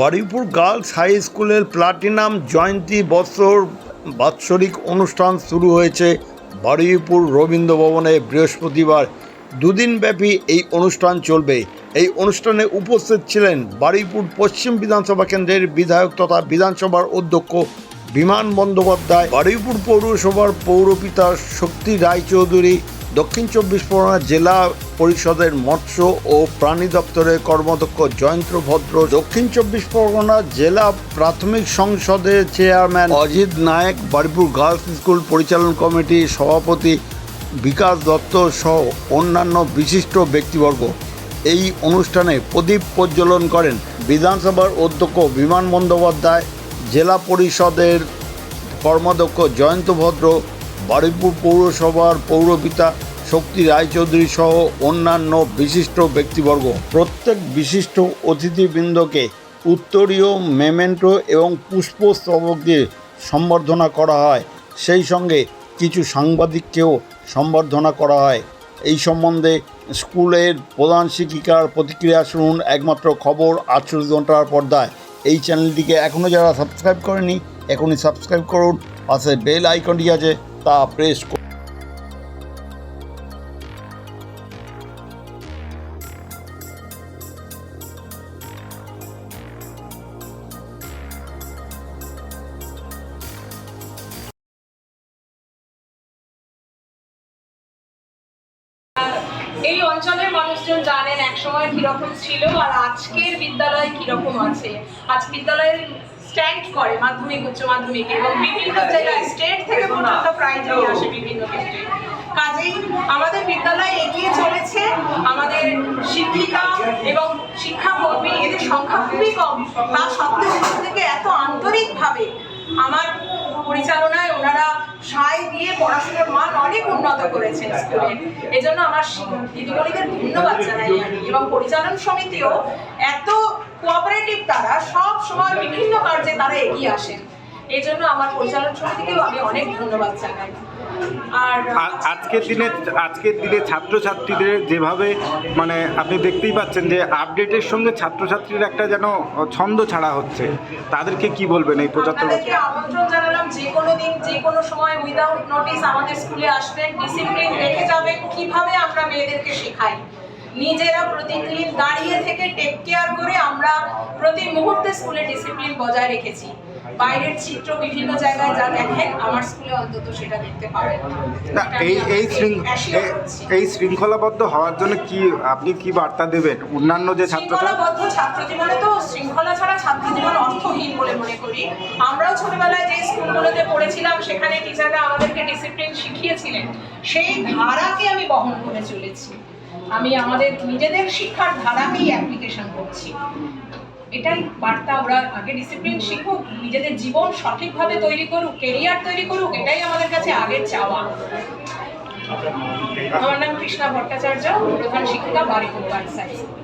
Baruipur girls high স্কুলের platinum জয়ন্তী বৎসর বাৎসরিক অনুষ্ঠান শুরু হয়েছে বারুইপুর রবীন্দ্র ভবনে বৃহস্পতিবার। দুদিনব্যাপী এই অনুষ্ঠান চলবে। এই অনুষ্ঠানে উপস্থিত ছিলেন বারুইপুর পশ্চিম বিধানসভা কেন্দ্রের বিধায়ক তথা বিধানসভার অধ্যক্ষ বিমান বন্দ্যোপাধ্যায়, বারুইপুর পৌরসভার পৌরপিতা শক্তি রায়চৌধুরী দক্ষিণ চব্বিশ পরগনা জেলা পরিষদের মৎস্য ও প্রাণী দপ্তরের কর্মদক্ষ জয়ন্ত ভদ্র, দক্ষিণ চব্বিশ পরগনা জেলা প্রাথমিক সংসদের chairman Ajit Nayek Baruipur girls school পরিচালন কমিটির সভাপতি বিকাশ দত্ত সহ অন্যান্য বিশিষ্ট ব্যক্তিবর্গ। এই অনুষ্ঠানে প্রদীপ প্রজ্বলন করেন বিধানসভার অধ্যক্ষ বিমান বন্দ্যোপাধ্যায়, জেলা পরিষদের কর্মাধ্যক্ষ জয়ন্ত ভদ্র বারুইপুর পৌরসভার পৌরপিতা শক্তি রায়চৌধুরী সহ অন্যান্য বিশিষ্ট ব্যক্তিবর্গ। প্রত্যেক বিশিষ্ট অতিথিবৃন্দকে উত্তরীয় মেমেন্টো এবং পুষ্পস্তবক দিয়ে সম্বর্ধনা করা হয়। সেই সঙ্গে কিছু সাংবাদিককেও সম্বর্ধনা করা হয়। এই সম্বন্ধে স্কুলের প্রধান শিক্ষিকার প্রতিক্রিয়া শুনুন একমাত্র খবর আটচল্লিশ ঘণ্টার পর্দায়। এই চ্যানেলটিকে এখনও যারা সাবস্ক্রাইব করেনি, এখনই সাবস্ক্রাইব করুন। পাশে বেল আইকনটি আছে তা প্রেস এই অঞ্চলের মানুষজন জানেন একসময় কীরকম ছিল আর আজকের বিদ্যালয় কীরকম আছে? আজ বিদ্যালয়ের স্ট্যান্ড করে মাধ্যমিক উচ্চ মাধ্যমিক এবং বিভিন্ন জায়গায় স্টেট থেকে পর্যন্ত প্রাইজ নিয়ে আসে বিভিন্ন ক্ষেত্রে। কাজেই আমাদের বিদ্যালয় এগিয়ে চলেছে। আমাদের শিক্ষিকা এবং শিক্ষাকর্মী এদের সংখ্যা খুবই কম। তা সত্ত্বেও থেকে এত আন্তরিকভাবে আমার পরিচালনায় ওনারা সায় দিয়ে পড়াশোনার মান অনেক উন্নত করেছেন স্কুলের এজন্য আমার দিদিমণিদের ধন্যবাদ জানাই আমি। এবং পরিচালন সমিতিও এত কোঅপারেটিভ তারা সব সময় বিভিন্ন কার্যে তারা এগিয়ে আসেন। এই জন্য আমার পরিচালন সমিতিকেও আমি অনেক ধন্যবাদ জানাই। আর আজকের দিনে আজকের দিনে ছাত্রছাত্রীদের যেভাবে মানে আপনি দেখতেই পাচ্ছেন যে আপডেটের সঙ্গে ছাত্রছাত্রীর একটা যেন ছন্দ ছাড়া হচ্ছে। তাদেরকে কি বলবেন এই পঁচাত্তর বছর? আমন্ত্রণ জানালাম যে কোনো দিন যে কোনো সময় উইদাউট নোটিস আমাদের স্কুলে আসবেন ডিসিপ্লিন রেখে যাবেন কীভাবে আমরা মেয়েদেরকে শেখাই। নিজেরা প্রতিদিন দাঁড়িয়ে থেকে টেক কেয়ার করে আমরা প্রতি মুহূর্তে স্কুলে ডিসিপ্লিন বজায় রেখেছি। বাইরের চিত্র বিভিন্ন জায়গায় যা দেখেন আমার স্কুলে অন্তত সেটা দেখতে পাবেন। না এই এই এই- শৃঙ্খলাবদ্ধ হওয়ার জন্য কি আপনি কি বার্তা দেবেন? অন্যান্য যে ছাত্রছাত্রী শৃঙ্খলাবদ্ধ ছাত্র জীবনে তো শৃঙ্খলা ছাড়া ছাত্র জীবন অর্থহীন বলে মনে করি। আমরাও ছোটবেলায় যে স্কুলগুলোতে পড়েছিলাম সেখানে টিচাররা আমাদেরকে ডিসিপ্লিন শিখিয়েছিলেন। সেই ধারাকে আমি বহন করে চলেছি। আমি আমাদের নিজেদের শিক্ষার ধারাকেই অ্যাপ্লিকেশন করছি। এটাই বার্তা ওরা আগে ডিসিপ্লিন শিখুক নিজেদের জীবন সঠিকভাবে তৈরি করুক কেরিয়ার তৈরি করুক এটাই আমাদের কাছে আগে চাওয়া। আমার নাম কৃষ্ণা ভট্টাচার্য প্রধান শিক্ষিকা বাড়ি হাই স্কুল